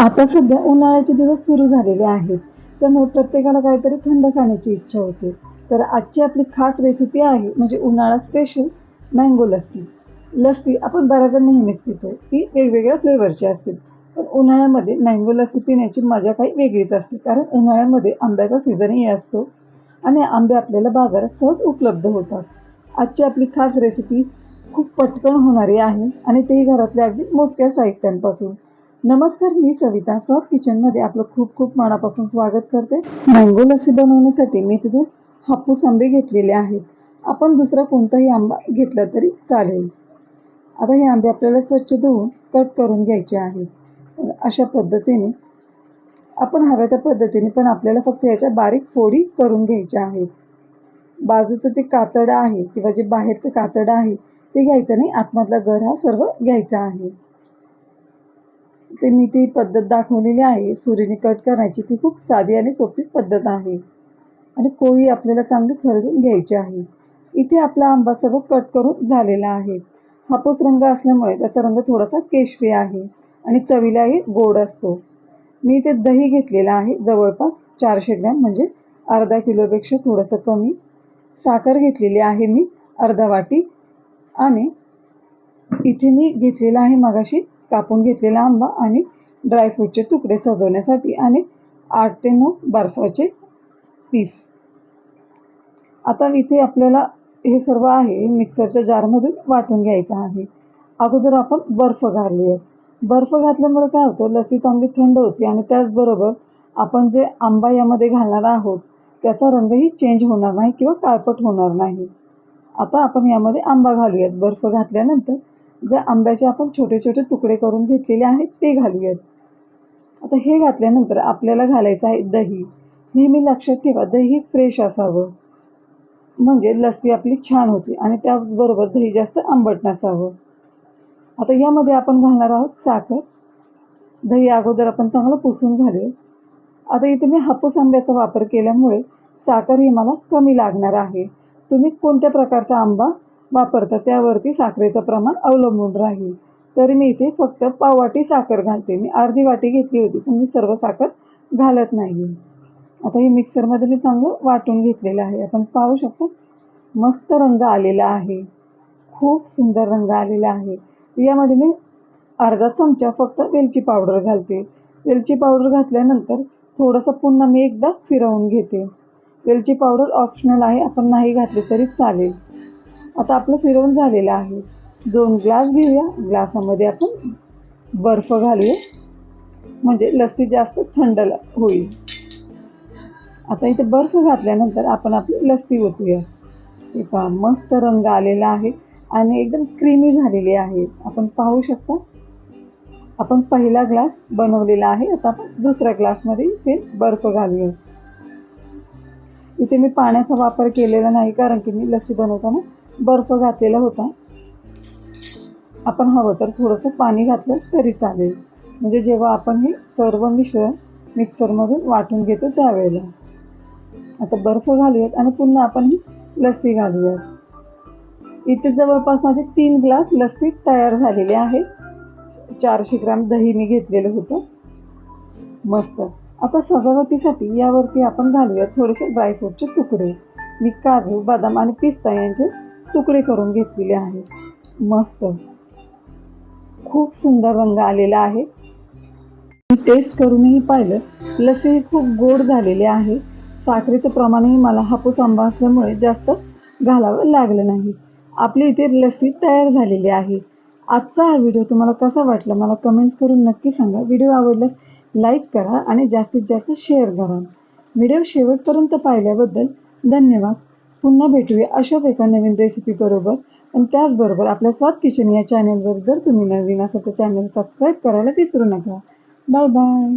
आता सध्या उन्हाळ्याचे दिवस सुरू झालेले आहेत. त्यामुळे प्रत्येकाला काहीतरी थंड खाण्याची इच्छा होते. तर आजची आपली खास रेसिपी आहे म्हणजे उन्हाळा स्पेशल मँगो लस्सी. लस्सी आपण बऱ्याचदा नेहमीच पितो. ती वेगवेगळ्या फ्लेवरची असते. पण उन्हाळ्यामध्ये मँगो लस्सी पिण्याची मजा काही वेगळीच असते. कारण उन्हाळ्यामध्ये आंब्याचा सीझनही असतो आणि आंबे आपल्याला बाजारात सहज उपलब्ध होतात. आजची आपली खास रेसिपी खूप पटकन होणारी आहे आणि तेही घरातल्या अगदी मोजक्या साहित्यांपासून. नमस्कार मी सविता. स्वाद किचनमध्ये आपलं खूप खूप मनापासून स्वागत करते. मँगो लस्सी बनवण्यासाठी मी तिथून हापूस आंबे घेतलेले आहेत. आपण दुसरा कोणताही आंबा घेतला तरी चालेल. आता हे आंबे आपल्याला स्वच्छ धुवून कट करून घ्यायचे आहेत. अशा पद्धतीने आपण हव्या त्या पद्धतीने पण आपल्याला फक्त याच्या बारीक फोडी करून घ्यायच्या आहेत. बाजूचं जे कातड आहे किंवा जे बाहेरचं कातड आहे ते घ्यायचं नाही. आतमधला गर हा सर्व घ्यायचा आहे. ते मी ती पद्धत दाखवलेली आहे. सुरीने कट करायची ती खूप साधी आणि सोपी पद्धत आहे. आणि कोळी आपल्याला चांगली खरडून घ्यायची आहे. इथे आपला आंबा सर्व कट करून झालेला आहे. हापूस रंग असल्यामुळे त्याचा रंग थोडासा केशरी आहे आणि चवीलाही गोड असतो. मी इथे दही घेतलेलं आहे. जवळपास चारशे ग्रॅम म्हणजे अर्धा किलोपेक्षा थोडंसं कमी. साखर घेतलेली आहे मी अर्धा वाटी. आणि इथे मी घेतलेला आहे मगाशी कापून घेतलेला आंबा आणि ड्रायफ्रूटचे तुकडे सजवण्यासाठी आणि आठ ते नऊ बर्फाचे पीस. आता इथे आपल्याला हे सर्व आहे मिक्सरच्या जारमधून वाटून घ्यायचं आहे. अगोदर आपण बर्फ घालूया. बर्फ घातल्यामुळे काय होतं लसी चांगली थंड होती आणि त्याचबरोबर आपण जे आंबा यामध्ये घालणार आहोत त्याचा रंगही चेंज होणार नाही किंवा काळपट होणार नाही. आता आपण यामध्ये आंबा घालूयात. बर्फ घातल्यानंतर ज्या आंब्याचे आपण छोटे छोटे तुकडे करून घेतलेले आहेत ते घालूयात. आता हे घातल्यानंतर आपल्याला घालायचं आहे दही. नेहमी लक्षात ठेवा दही फ्रेश असावं. म्हणजे लस्सी आपली छान होती आणि त्याचबरोबर दही जास्त आंबट नसावं. आता यामध्ये आपण घालणार आहोत साखर. दही अगोदर आपण चांगलं पुसून घालूया. आता इथे मी हापूस आंब्याचा वापर केल्यामुळे साखर ही मला कमी लागणार आहे. तुम्ही कोणत्या प्रकारचा आंबा वापरता त्यावरती साखरेचं प्रमाण अवलंबून राहील. तरी मी इथे फक्त पाववाटी साखर घालते. मी अर्धी वाटी घेतली होती पण मी सर्व साखर घालत नाही. आता हे मिक्सरमध्ये मी चांगलं वाटून घेतलेलं आहे. आपण पाहू शकतो मस्त रंग आलेला आहे. खूप सुंदर रंग आलेला आहे. यामध्ये मी अर्धा चमचा फक्त वेलची पावडर घालते. वेलची पावडर घातल्यानंतर थोडंसं पुन्हा मी एकदा फिरवून घेते. वेलची पावडर ऑप्शनल आहे. आपण नाही घातली तरी चालेल. आता आपलं फिरवून झालेलं आहे. दोन ग्लास घेऊया. ग्लासामध्ये आपण बर्फ घालूया. म्हणजे लस्सी जास्त थंड होईल. आता इथे बर्फ घातल्यानंतर आपण आपली लस्सी ओतूया. हे पहा मस्त रंग आलेला आहे आणि एकदम क्रीमी झालेली आहे. आपण पाहू शकता. आपण पहिला ग्लास बनवलेला आहे. आता आपण दुसऱ्या ग्लासमध्ये सेम बर्फ घालूया. इथे मी पाण्याचा वापर केलेला नाही कारण की मी लस्सी बनवताना बर्फ घातलेला होता. आपण हवं तर थोडंसं पाणी घातलं तरी चालेल. म्हणजे जेव्हा आपण हे सर्व मिश्रण मिक्सरमधून वाटून घेतो त्यावेळेला. आता बर्फ घालूयात आणि पुन्हा आपण ही लस्सी घालूयात. इथे जवळपास माझे तीन ग्लास लस्सी तयार झालेले आहे चारशे ग्राम दही मी घेतलेलं होतं. मस्त. आता सजावटीसाठी यावरती आपण घालूयात थोडेसे ड्रायफ्रूटचे तुकडे. मी काजू बदाम आणि पिस्ता यांचे तुकडे करून घेतलेले आहेत. मस्त. खूप सुंदर रंग आलेला आहे. मी टेस्ट करूनही पाहिलं. लसी खूप गोड झालेली आहे. साखरेचं प्रमाणही मला हापूस आंबा असल्यामुळे जास्त घालावं लागलं नाही. आपली इथे लस्सी तयार झालेली आहे. आजचा हा व्हिडिओ तुम्हाला कसा वाटला मला कमेंट्स करून नक्की सांगा. व्हिडिओ आवडल्यास लाईक करा आणि जास्तीत जास्त शेअर करा. व्हिडिओ शेवटपर्यंत पाहिल्याबद्दल धन्यवाद. पुन्हा भेटूया अशाच एका नवीन रेसिपी बरोबर. आणि त्याचबरोबर आपल्या स्वाद किचन या चॅनलवर जर तुम्ही नवीन असाल तर चॅनल सबस्क्राईब करायला विसरू नका. Bye bye